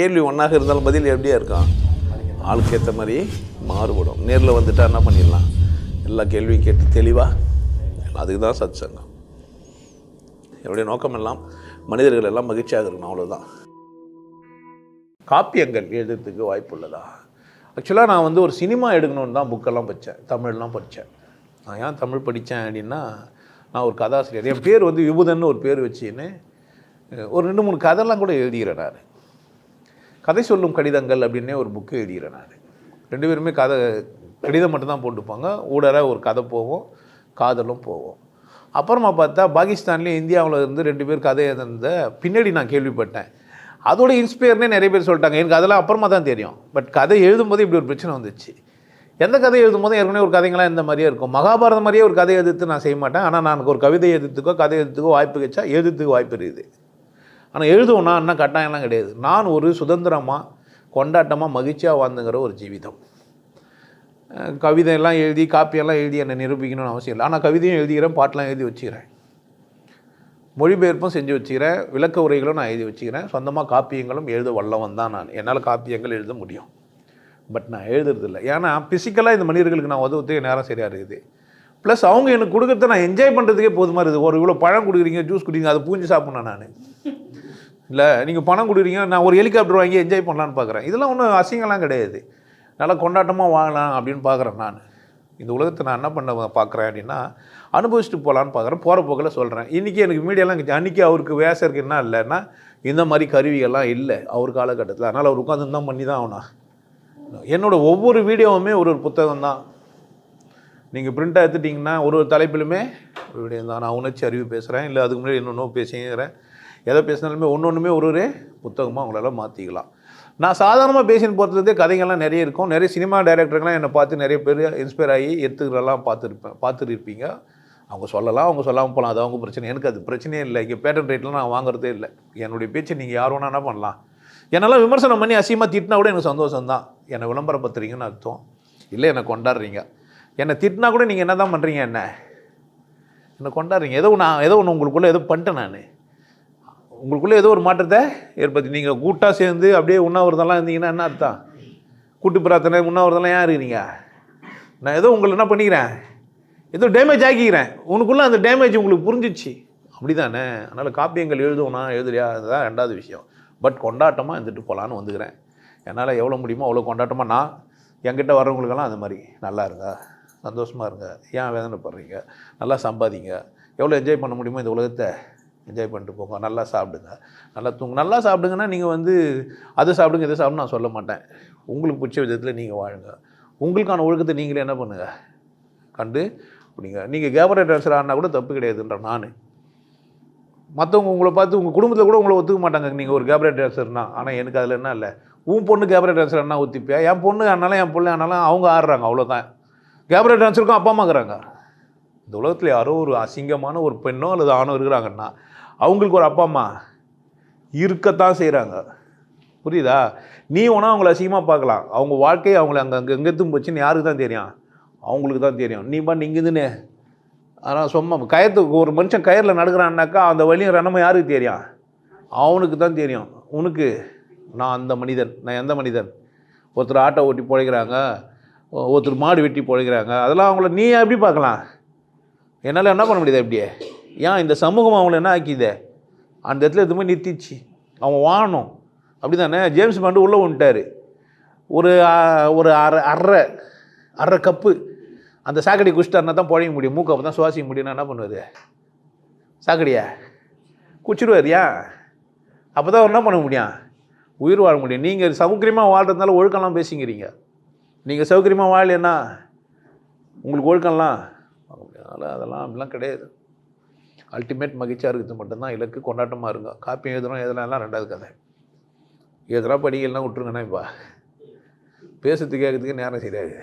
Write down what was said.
கேள்வி ஒன்றாக இருந்தாலும் பதில் எப்படியா இருக்கும்? ஆளுக்கு ஏற்ற மாதிரி மாறுபடும். நேரில் வந்துட்டால் என்ன பண்ணிடலாம்? எல்லா கேள்வியும் கேட்டு தெளிவாக அதுக்கு தான் சத் சங்கம் என்னுடைய நோக்கம் எல்லாம் மனிதர்கள் எல்லாம் மகிழ்ச்சியாக இருக்கணும் அவ்வளோதான் காப்பியங்கள் எழுதுறதுக்கு வாய்ப்பு உள்ளதா? ஆக்சுவலாக நான் வந்து ஒரு சினிமா எடுக்கணும்னு தான் புக்கெல்லாம் படித்தேன் தமிழ்லாம் படித்தேன் நான் ஏன் தமிழ் படித்தேன் அப்படின்னா நான் ஒரு கதாசிரியர். என் பேர் வந்து விபுதன் ஒரு பேர் வச்சுன்னு ஒரு ரெண்டு மூணு கதைலாம் கூட எழுதுகிறேன் நான். கதை சொல்லும் கடிதங்கள் அப்படின்னே ஒரு புக்கு எழுதுகிறேன் நான். ரெண்டு பேருமே கதை கடிதம் மட்டும்தான் போட்டுப்பாங்க ஊடர ஒரு கதை போகும் காதலும் போகும். அப்புறமா பார்த்தா பாகிஸ்தான்லேயும் இந்தியாவில் இருந்து ரெண்டு பேர் கதை எழுதுனத பின்னாடி நான் கேள்விப்பட்டேன். அதோட இன்ஸ்பயர்னே நிறைய பேர் சொல்லிட்டாங்க. எனக்கு அதெல்லாம் அப்புறமா தான் தெரியும். பட் கதை எழுதும்போது இப்படி ஒரு பிரச்சனை வந்துச்சு. எந்த கதை எழுதும் போதும் ஏற்கனவே ஒரு கதைங்களாம் இந்த மாதிரியே இருக்கும். மகாபாரதம் மாதிரியே ஒரு கதை எதிர்த்து நான் செய்ய மாட்டேன். ஆனால் நான் ஒரு கவிதை எதிர்த்துக்கோ கதை எதிர்த்துக்கோ வாய்ப்பு கிடைச்சா எழுதுறதுக்கு வாய்ப்பு இருக்குது. ஆனால் எழுதுவோம்னா என்ன கட்டாயம்லாம் கிடையாது. நான் ஒரு சுதந்திரமாக கொண்டாட்டமாக மகிழ்ச்சியாக வாழ்ந்துங்கிற ஒரு ஜீவிதம். கவிதையெல்லாம் எழுதி காப்பியெல்லாம் எழுதி என்னை நிரூபிக்கணும்னு அவசியம் இல்லை. ஆனால் கவிதையும் எழுதிக்கிறேன் பாட்டெலாம் எழுதி வச்சுக்கிறேன். மொழிபெயர்ப்பும் செஞ்சு வச்சுக்கிறேன் விளக்க உரைகளும் நான் எழுதி வச்சுக்கிறேன். சொந்தமாக காப்பியங்களும் எழுத வல்லவன் தான் நான். என்னால் காப்பியங்கள் எழுத முடியும். பட் நான் எழுதுறதில்ல. ஏன்னா ஃபிசிக்கலாக இந்த மனிதர்களுக்கு நான் உதவுறதுக்கு நேரம் சரியாக இருக்குது. ப்ளஸ் அவங்க எனக்கு கொடுக்குறத நான் என்ஜாய் பண்ணுறதுக்கே போதுமாக இருக்குது. ஒரு இவ்வளோ பழம் கொடுக்குறீங்க ஜூஸ் குடிங்க அதை பூஞ்சி சாப்பிட்ணும் நான். இல்லை நீங்கள் பணம் கொடுக்குறீங்க நான் ஒரு ஹெலிகாப்டர் வாங்கி என்ஜாய் பண்ணலான்னு பார்க்குறேன் இதெல்லாம் ஒன்றும் அசிங்கம்லாம் கிடையாது. நல்லா கொண்டாட்டமாக வாங்கலாம் அப்படின்னு பார்க்குறேன் நான். இந்த உலகத்தை நான் என்ன பண்ண பார்க்குறேன் அப்படின்னா அனுபவிச்சுட்டு போகலான்னு பார்க்குறேன் போகிற போக்கில் சொல்கிறேன் இன்றைக்கி எனக்கு மீடியாலாம் அன்றைக்கி அவருக்கு வேசருக்கு என்ன இல்லைன்னா இந்த மாதிரி கருவிகள்லாம் இல்லை அவர் காலகட்டத்தில். அதனால் அவர் உட்காந்து தான் பண்ணி தான் ஆகணும். என்னோடய ஒவ்வொரு வீடியோவுமே ஒரு ஒரு புத்தகம் தான். நீங்கள் பிரிண்ட்டாக எடுத்துட்டிங்கன்னா ஒரு ஒரு தலைப்பிலுமே ஒரு வீடியோ தான். நான் உணர்ச்சி அறிவு பேசுகிறேன் இல்லை அதுக்கு முன்னாடி இன்னொன்னும் பேசிக்கிறேன். எதை பேசினாலுமே ஒன்று ஒன்றுமே ஒரு ஒரு புத்தகமாக உங்களால் மாற்றிக்கலாம் நான் சாதாரணமாக பேசின்னு போகிறதுலேருந்தே கதைகள்லாம் நிறைய இருக்கும். நிறைய சினிமா டைரக்டருங்களாம் என்னை பார்த்து நிறைய பேர் இன்ஸ்பயர் ஆகி எடுத்துக்கிறலாம் பார்த்துருப்பேன் பார்த்துருப்பீங்க. அவங்க சொல்லலாம் அவங்க சொல்லாமல் போகலாம். அது அவங்க பிரச்சனை. எனக்கு அது பிரச்சனையே இல்லை. இங்கே பேட்டன் ரேட்லாம் நான் வாங்குறதே இல்லை. என்னுடைய பேச்சு நீங்கள் யார் வேணால் என்ன பண்ணலாம். என்னெல்லாம் விமர்சனம் பண்ணி அசியமாக திட்டினா கூட எனக்கு சந்தோஷம் தான். என்னை விளம்பரப்படுத்துறீங்கன்னு அர்த்தம். இல்லை என்னை கொண்டாடுறீங்க. என்னை திட்டினா கூட நீங்கள் என்ன தான் பண்ணுறீங்க என்ன? என்னை கொண்டாடுறீங்க. ஏதோ நான் ஏதோ ஒன்று உங்களுக்குள்ளே ஏதோ பண்ணிட்டேன் நான். உங்களுக்குள்ளே ஏதோ ஒரு மாற்றத்தை ஏற்படுத்தி நீங்கள் கூட்டாக சேர்ந்து அப்படியே உண்ணாவிரதெல்லாம் இருந்தீங்கன்னா என்ன அர்த்தம்? கூட்டு பிரார்த்தனை உண்ணாவிரதெல்லாம் யார் இருக்கிறீங்க நான் ஏதோ உங்களை என்ன பண்ணிக்கிறேன்? ஏதோ டேமேஜ் ஆக்கிக்கிறேன். உனக்குள்ளே அந்த டேமேஜ் உங்களுக்கு புரிஞ்சிச்சு. அப்படி தானே அதனால் காப்பியங்கள் எழுதுவோம்னா எழுதுறியா? அதுதான் ரெண்டாவது விஷயம். பட் கொண்டாட்டமாக இருந்துட்டு போகலான்னு வந்துக்கிறேன். என்னால் எவ்வளோ முடியுமோ அவ்வளோ கொண்டாட்டமாக நான் என்கிட்ட வர்றவங்களுக்கெல்லாம் அந்த மாதிரி. நல்லா இருங்க. சந்தோஷமாக இருங்க. ஏன் வேதனைப்படுறீங்க? நல்லா சம்பாதிங்க. எவ்வளோ என்ஜாய் பண்ண முடியுமோ இந்த உலகத்தை? என்ஜாய் பண்ணிட்டு போங்க. நல்லா சாப்பிடுங்க. நல்லா தூங்க நல்லா சாப்பிடுங்கன்னா நீங்கள் வந்து அதை சாப்பிடுங்க இதை சாப்பிடுன்னு நான் சொல்ல மாட்டேன். உங்களுக்கு பிடிச்ச விதத்தில் நீங்கள் வாழுங்க. உங்களுக்கான ஒழுக்கத்தை நீங்களே என்ன பண்ணுங்கள் கண்டு பிடிங்க. நீங்கள் கேபரே டான்ஸர் ஆடினா கூட தப்பு கிடையாதுன்ற நான். மற்றவங்க உங்களை பார்த்து உங்கள் குடும்பத்தில் கூட உங்களை ஒத்துக்க மாட்டாங்க. நீங்கள் ஒரு கேபரே டான்ஸர்னா ஆனால் எனக்கு அதில் என்ன இல்லை. உன் பொண்ணு கேபரே டான்ஸர் என்ன ஒத்திப்பியா? என் பொண்ணு ஆனாலும் என் பிள்ளை ஆனாலும் அவங்க ஆடுறாங்க அவ்வளோதான் கேபரே டான்ஸருக்கும் அப்பா அம்மாக்குறாங்க இந்த உலகத்தில் யாரோ ஒரு அசிங்கமான ஒரு பெண்ணோ அல்லது ஆணோ இருக்கிறாங்கன்னா அவங்களுக்கு ஒரு அப்பா அம்மா இருக்கத்தான் செய்கிறாங்க புரியுதா? நீ ஒன்றா அவங்கள அசிங்கமாக பார்க்கலாம். அவங்க வாழ்க்கையை அவங்கள அங்கே அங்கே எங்கேத்தும் போச்சுன்னு யாருக்கு தான் தெரியும்? அவங்களுக்கு தான் தெரியும். நீ பண்ணி இங்கேதுன்னு ஆனால் சும்மா கயத்துக்கு ஒரு மனுஷன் கயிறில் நடக்கிறான்னாக்கா அந்த வழியும் ரணமும் யாருக்கு தெரியும்? அவனுக்கு தான் தெரியும். உனக்கு. நான் அந்த மனிதன். நான் எந்த மனிதன்? ஒருத்தர் ஆட்டோ ஓட்டி பிழைக்கிறாங்க. ஒருத்தர் மாடு வெட்டி பிழைக்கிறாங்க. அதெல்லாம் அவங்கள நீ எப்படி பார்க்கலாம்? என்னால் என்ன பண்ண முடியுது அப்படியே ஏன் இந்த சமூகம் அவங்கள என்ன ஆக்கிதே அந்த இடத்துல எதுவுமே நிறுத்திச்சு அவன் வாழணும். அப்படி தானே ஜேம்ஸ் பாண்டு உள்ளே வந்துட்டார். ஒரு ஒரு அரை அரை அரை கப்பு அந்த சாக்கடை குடிச்சிட்டாருனா தான் புழைய முடியும். மூக்கை அப்போ தான் சுவாசிக்க முடியும்னா என்ன பண்ணுவார்? சாக்கடியா குச்சிடுவார் ஏன்? அப்போ தான் என்ன பண்ண முடியும்? உயிர் வாழ முடியும். நீங்கள் சௌகரியமாக வாழ்கிறதுனால ஒழுக்கம்லாம் பேசிக்கிறீங்க. நீங்கள் சௌகரியமாக வாழலைன்னா உங்களுக்கு ஒழுக்கம்லாம் அதனால் அதெல்லாம் அப்படிலாம் கிடையாது. அல்டிமேட் மகிழ்ச்சியாக இருக்கிறது மட்டும்தான். இலக்கு கொண்டாட்டமாக இருங்க. காப்பி எழுதுகிறோம் எதுலாம் ரெண்டாவது கதை. எதுனா படிக்கலாம் விட்டுருங்கண்ணா இப்போ. பேசுறதுக்கு கேட்கறதுக்கு நேரம் சரியாகுது.